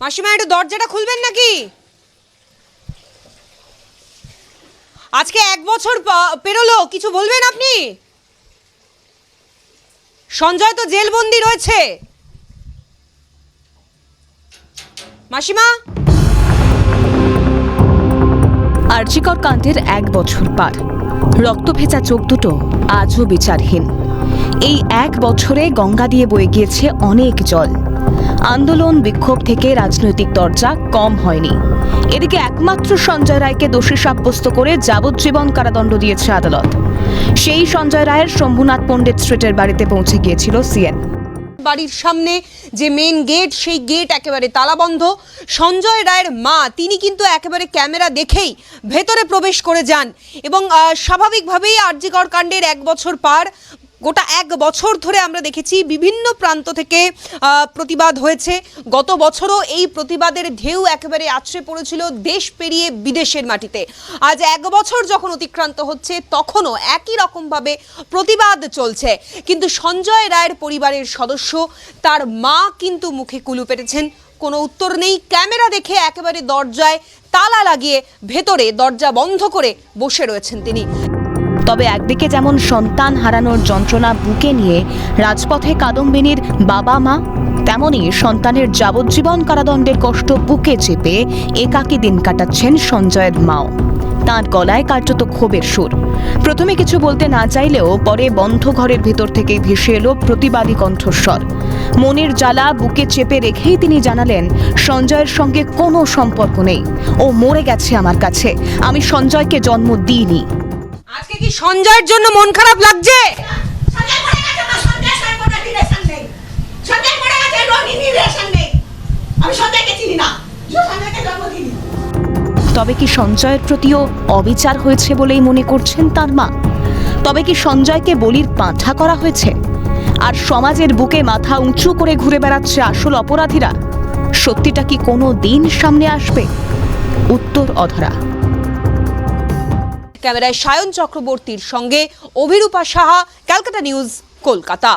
মাসিমা, একটু দরজাটা খুলবেন নাকি? আজকে এক বছর পেরোলো, কিছু বলবেন আপনি? সঞ্জয় তো জেলবন্দি রয়েছে। মাসিমা? আর্যিকর কাণ্ডের এক বছর পার। রক্ত ভেজা চোখ দুটো আজও বিচারহীন। এই এক বছরে গঙ্গা দিয়ে বয়ে গিয়েছে অনেক জল। আন্দোলন বিক্ষোভ থেকে রাজনৈতিক দরজা কম হয়নি। এদিকে একমাত্র সঞ্জয় রায়কে দোষী সাব্যস্ত করে যাবজ্জীবন কারাদণ্ড দিয়েছে আদালত। সেই সঞ্জয় রায়ের শম্ভুনাথ পণ্ডিত স্ট্রিটের বাড়িতে পৌঁছে গিয়েছিল সিএন। বাড়ির সামনে যে মেন গেট সেই গেট একেবারে তালাবন্ধ। সঞ্জয় রায়ের মা, তিনি কিন্তু একেবারে ক্যামেরা দেখেই ভেতরে প্রবেশ করে যান এবং স্বাভাবিকভাবেই আরজিকর কাণ্ডের এক বছর পার গোটা এক বছর ধরে আমরা দেখেছি বিভিন্ন প্রান্ত থেকে প্রতিবাদ হয়েছে। গত বছরও এই প্রতিবাদের ঢেউ একেবারে আছড়ে পড়েছিল দেশ পেরিয়ে বিদেশের মাটিতে। আজ এক বছর যখন অতিক্রান্ত হচ্ছে, তখনও একই রকমভাবে প্রতিবাদ চলছে। কিন্তু সঞ্জয় রায়ের পরিবারের সদস্য, তার মা কিন্তু মুখে কুলু পেটেছেন কোনো উত্তর নেই। ক্যামেরা দেখে একেবারে দরজায় তালা লাগিয়ে ভেতরে দরজা বন্ধ করে বসে রয়েছেন তিনি। তবে একদিকে যেমন সন্তান হারানোর যন্ত্রণা বুকে নিয়ে রাজপথে কাদম্বিনীর বাবা মা, তেমনি সন্তানের যাবজ্জীবন কারাদণ্ডের কষ্ট বুকে চেপে একাকী দিন কাটাচ্ছেন সঞ্জয়ের মাও। তাঁর গলায় কার্যত ক্ষোভের সুর। প্রথমে কিছু বলতে না চাইলেও পরে বন্ধ ঘরের ভেতর থেকে ভেসে এলো প্রতিবাদী কণ্ঠস্বর। মনের জ্বালা বুকে চেপে রেখেই তিনি জানালেন, সঞ্জয়ের সঙ্গে কোনো সম্পর্ক নেই। ও মরে গেছে আমার কাছে। আমি সঞ্জয়কে জন্ম দিইনি। আজকে কি সঞ্জয়ের জন্য মন খারাপ লাগছে? তবে কি সঞ্জয়ের প্রতিও অবিচার হয়েছে বলেই মনে করছেন তার মা? তবে কি সঞ্জয়কে বলির পাঁঠা করা হয়েছে? আর সমাজের বুকে মাথা উঁচু করে ঘুরে বেড়াচ্ছে আসল অপরাধীরা? সত্যিটা কি কোনো দিন সামনে আসবে? উত্তর অধরা। ক্যামেরায় সায়ন চক্রবর্তীর সঙ্গে অভিরূপা সাহা ক্যালকাটা নিউজ কলকাতা।